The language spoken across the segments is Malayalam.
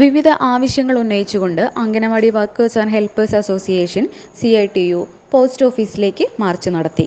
വിവിധ ആവശ്യങ്ങൾ ഉന്നയിച്ചുകൊണ്ട് anganwadi workers and helpers association C I T U post ഓഫീസിലേക്ക് മാർച്ച് നടത്തി.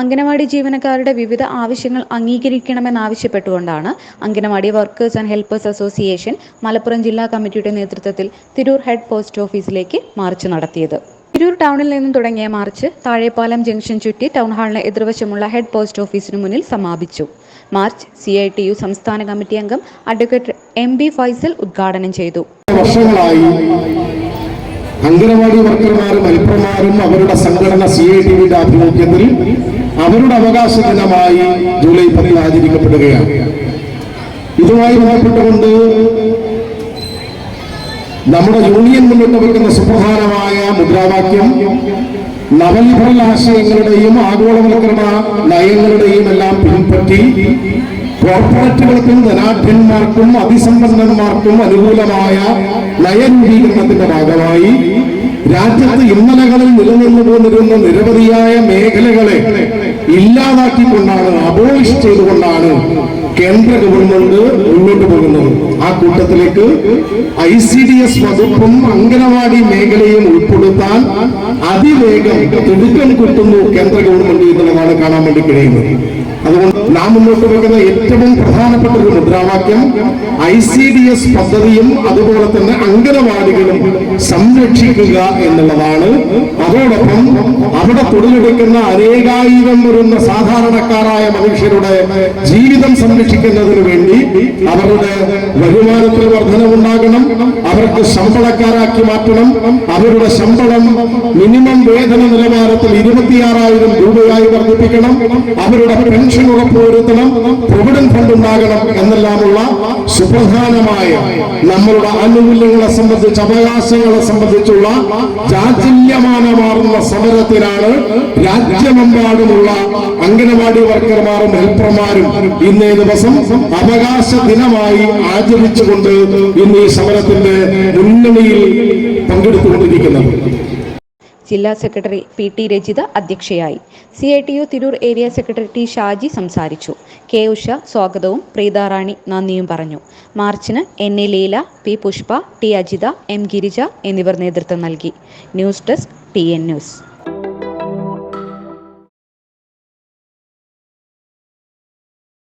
അംഗനവാടി ജീവനക്കാരുടെ വിവിധ ആവശ്യങ്ങൾ അംഗീകരിക്കണമെന്നാവശ്യപ്പെട്ടുകൊണ്ടാണ് anganwadi workers and helpers association Malappuram ജില്ലാ കമ്മിറ്റിയുടെ നേതൃത്വത്തിൽ തിരൂർ ഹെഡ് പോസ്റ്റ് ഓഫീസിലേക്ക് മാർച്ച് നടത്തിയത്. തിരൂർ ടൗണിൽ നിന്നും തുടങ്ങിയ മാർച്ച് താഴെപ്പാലം ജംഗ്ഷൻ ചുറ്റി ടൗൺ ഹാളിന് എതിർവശമുള്ള ഹെഡ് പോസ്റ്റ് ഓഫീസിന് മുന്നിൽ സമാപിച്ചു. March C I T U സംസ്ഥാന കമ്മിറ്റി അംഗം അഡ്വക്കേറ്റ് എം ബി ഫൈസൽ ഉദ്ഘാടനം ചെയ്തു. അംഗനവാടി വർക്കർമാരും ഹെൽപ്പർമാരും അവരുടെ സംഘടന സി ഐ ടി ആഭിമുഖ്യത്തിൽ അവരുടെ അവകാശ ദിനമായി ജൂലൈ പത്തിൽ ആചരിക്കപ്പെടുകയാണ്. ഇതുമായി ബന്ധപ്പെട്ടുകൊണ്ട് നമ്മുടെ യൂണിയൻ മുന്നോട്ട് വയ്ക്കുന്ന സുപ്രധാനമായ മുദ്രാവാക്യം നവലിബറൽ ആശയങ്ങളുടെയും ആഗോളവൽക്കരണ നയങ്ങളുടെയും എല്ലാം പിൻപറ്റി കോർപ്പറേറ്റുകൾക്കും ധനാഢ്യന്മാർക്കും അതിസമ്പന്നന്മാർക്കും അനുകൂലമായ നയരൂപീകരണത്തിന്റെ ഭാഗമായി രാജ്യത്ത് ഇന്നലകളിൽ നിലനിന്നു പോന്നിരുന്ന നിരവധിയായ മേഖലകളെ ഇല്ലാതാക്കിക്കൊണ്ടാണ് അബോളിഷ് ചെയ്തുകൊണ്ടാണ് കേന്ദ്ര ഗവൺമെന്റ് മുന്നോട്ട് പോകുന്നത്. ആ കൂട്ടത്തിലേക്ക് ഐ സി ഡി എസ് വകുപ്പും അംഗനവാടി മേഖലയും ഉൾപ്പെടുത്താൻ അതിവേഗം തിടുക്കം കിട്ടുന്നു കേന്ദ്ര ഗവൺമെന്റ് എന്നുള്ളതാണ് കാണാൻ വേണ്ടി കഴിയുന്നത്. അതുകൊണ്ട് നാം മുന്നോട്ട് വെക്കുന്ന ഏറ്റവും പ്രധാനപ്പെട്ട ഒരു മുദ്രാവാക്യം ഐ സി ഡി എസ് പദ്ധതിയും അതുപോലെ തന്നെ അംഗനവാടികളും സംരക്ഷിക്കുക എന്നുള്ളതാണ്. അതോടൊപ്പം അവിടെ തൊഴിലെടുക്കുന്ന അനേകായിരം വരുന്ന സാധാരണക്കാരായ മനുഷ്യരുടെ ജീവിതം സംരക്ഷിക്കുന്നതിന് വേണ്ടി അവരുടെ വരുമാനത്തിൽ വർധനമുണ്ടാകണം അവർക്ക് ശമ്പളക്കാരാക്കി മാറ്റണം. അവരുടെ ശമ്പളം മിനിമം വേതന നിലവാരത്തിൽ ഇരുപത്തിയാറായിരം രൂപയായി വർദ്ധിപ്പിക്കണം. അവരുടെ പെൻഷൻ ഉറപ്പുവരുത്തണം. പ്രൊവിഡന്റ് ഫണ്ട് ഉണ്ടാകണം എന്നെല്ലാമുള്ള സുപ്രധാനമായ നമ്മളുടെ ആനുകൂല്യങ്ങളെ സംബന്ധിച്ച് അവകാശങ്ങളെ സംബന്ധിച്ചുള്ള ചാചല്യമാനമാർന്ന സമരത്തിനാണ് രാജ്യമെമ്പാടുമുള്ള അംഗനവാടി വർക്കർമാരും ഹെൽപ്പർമാരും ഇന്നേ ദിവസം അവകാശ ദിനമായി ആചരിച്ചുകൊണ്ട് ഇന്ന് ഈ സമരത്തിന്റെ മുന്നണിയിൽ പങ്കെടുത്തുകൊണ്ടിരിക്കുന്നത്. ജില്ലാ സെക്രട്ടറി പി ടി രജിത അധ്യക്ഷയായി. C I T U Tirur area secretary T Shaji സംസാരിച്ചു. കെ ഉഷ സ്വാഗതവും പ്രീതാറാണി നന്ദിയും പറഞ്ഞു. മാർച്ചിന് N A Leela P Pushpa T Ajitha M Girija എന്നിവർ നേതൃത്വം നൽകി. News desk T N news.